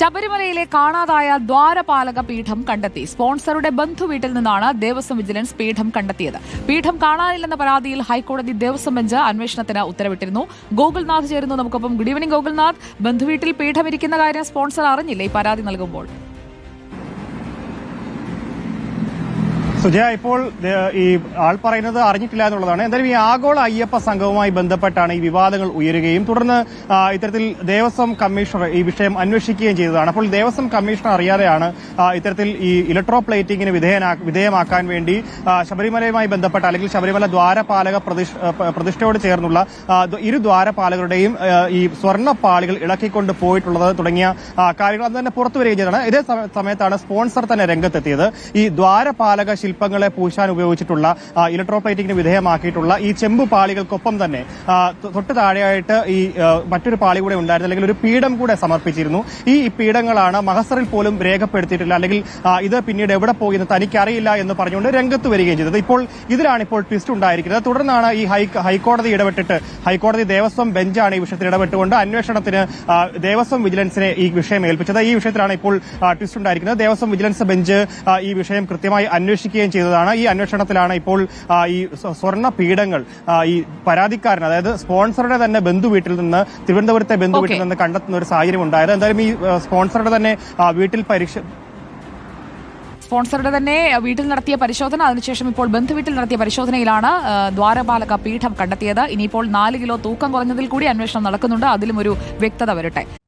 ശബരിമലയിലെ കാണാതായ ദ്വാരപാലക പീഠം കണ്ടെത്തി. സ്പോൺസറുടെ ബന്ധുവീട്ടിൽ നിന്നാണ് ദേവസ്വം വിജിലൻസ് പീഠം കണ്ടെത്തിയത്. പീഠം കാണാനില്ലെന്ന പരാതിയിൽ ഹൈക്കോടതി ദേവസ്വം ബെഞ്ച് അന്വേഷണത്തിന് ഉത്തരവിട്ടിരുന്നു. ഗോകുൽനാഥ് ചേരുന്നു. നമുക്കൊപ്പം ഗുഡ് ഈവനിംഗ് ഗോകുൽനാഥ്. ബന്ധുവീട്ടിൽ പീഠം ഇരിക്കുന്ന കാര്യം സ്പോൺസർ അറിഞ്ഞില്ലേ? ഈ പരാതി നൽകുമ്പോൾ. സുജയ ഇപ്പോൾ ഈ ആൾ പറയുന്നത് അറിഞ്ഞിട്ടില്ല എന്നുള്ളതാണ്. എന്തായാലും ഈ ആഗോള അയ്യപ്പ സംഘവുമായി ബന്ധപ്പെട്ടാണ് ഈ വിവാദങ്ങൾ ഉയരുകയും തുടർന്ന് ഇത്തരത്തിൽ ദേവസ്വം കമ്മീഷണർ ഈ വിഷയം അന്വേഷിക്കുകയും ചെയ്തതാണ്. അപ്പോൾ ദേവസ്വം കമ്മീഷണർ അറിയാതെയാണ് ഇത്തരത്തിൽ ഈ ഇലക്ട്രോ പ്ലേറ്റിംഗിന് വിധേയമാക്കാൻ വേണ്ടി ശബരിമലയുമായി ബന്ധപ്പെട്ട അല്ലെങ്കിൽ ശബരിമല ദ്വാരപാലക പ്രതിഷ് പ്രതിഷ്ഠയോട് ചേർന്നുള്ള ഇരു ദ്വാരപാലകരുടെയും ഈ സ്വർണപ്പാളികൾ ഇളക്കിക്കൊണ്ട് പോയിട്ടുള്ളത് തുടങ്ങിയ കാര്യങ്ങൾ അത് തന്നെ പുറത്തു വരികയും ചെയ്തതാണ്. ഇതേ സമയത്താണ് സ്പോൺസർ തന്നെ രംഗത്തെത്തിയത്. ഈ ദ്വാരപാലക ശില്പങ്ങളെ പൂശാൻ ഉപയോഗിച്ചിട്ടുള്ള ഇലക്ട്രോപ്ലേറ്റിംഗിന് ഇലക്ട്രോ വിധേയമാക്കിയിട്ടുള്ള ഈ ചെമ്പു പാളികൾക്കൊപ്പം തന്നെ തൊട്ട് താഴെയായിട്ട് ഈ മറ്റൊരു പാളി കൂടെ ഉണ്ടായിരുന്നു. അല്ലെങ്കിൽ ഒരു പീഠം കൂടെ സമർപ്പിച്ചിരുന്നു. ഈ പീഠങ്ങളാണ് മഹസറിൽ പോലും രേഖപ്പെടുത്തിയിട്ടില്ല. അല്ലെങ്കിൽ ഇത് പിന്നീട് എവിടെ പോയി എന്ന് തനിക്കറിയില്ല എന്ന് പറഞ്ഞുകൊണ്ട് രംഗത്ത് വരികയും ചെയ്തത്. ഇപ്പോൾ ഇതിലാണ് ഇപ്പോൾ ട്വിസ്റ്റ് ഉണ്ടായിരിക്കുന്നത്. തുടർന്നാണ് ഈ ഹൈക്കോടതി ഇടപെട്ടിട്ട് ഹൈക്കോടതി ദേവസ്വം ബെഞ്ചാണ് ഈ വിഷയത്തിൽ ഇടപെട്ടുകൊണ്ട് അന്വേഷണത്തിന് ദേവസ്വം വിജിലൻസിനെ ഈ വിഷയം ഏൽപ്പിച്ചത്. ഈ വിഷയത്തിലാണ് ഇപ്പോൾ ട്വിസ്റ്റ് ഉണ്ടായിരിക്കുന്നത്. ദേവസ്വം വിജിലൻസ് ബെഞ്ച് ഈ വിഷയം കൃത്യമായി അന്വേഷിക്കുകയും ചെയ്തതാണ്. ഈ അന്വേഷണത്തിലാണ് ഇപ്പോൾ ഈ സ്വ- സ്വർണ പീഠങ്ങൾ ഈ പരാതിക്കാരൻ അതായത് സ്പോൺസറുടെ തന്നെ ബന്ധു വീട്ടിൽ നിന്ന് തിരുവനന്തപുരത്തെ ബന്ധു വീട്ടിൽ നിന്ന് കണ്ടെത്തുന്ന ഒരു സാഹചര്യം ഉണ്ടായത്. എന്തായാലും ഈ സ്പോൺസറുടെ തന്നെ വീട്ടിൽ പരീക്ഷ സ്പോൺസറുടെ തന്നെ വീട്ടിൽ നടത്തിയ പരിശോധന അതിനുശേഷം ഇപ്പോൾ ബന്ധുവീട്ടിൽ നടത്തിയ പരിശോധനയിലാണ് ദ്വാരപാലക പീഠം കണ്ടെത്തിയത്. ഇനിയിപ്പോൾ നാല് കിലോ തൂക്കം കുറഞ്ഞതിൽ കൂടി അന്വേഷണം നടക്കുന്നുണ്ട്. അതിലും ഒരു വ്യക്തത വരട്ടെ.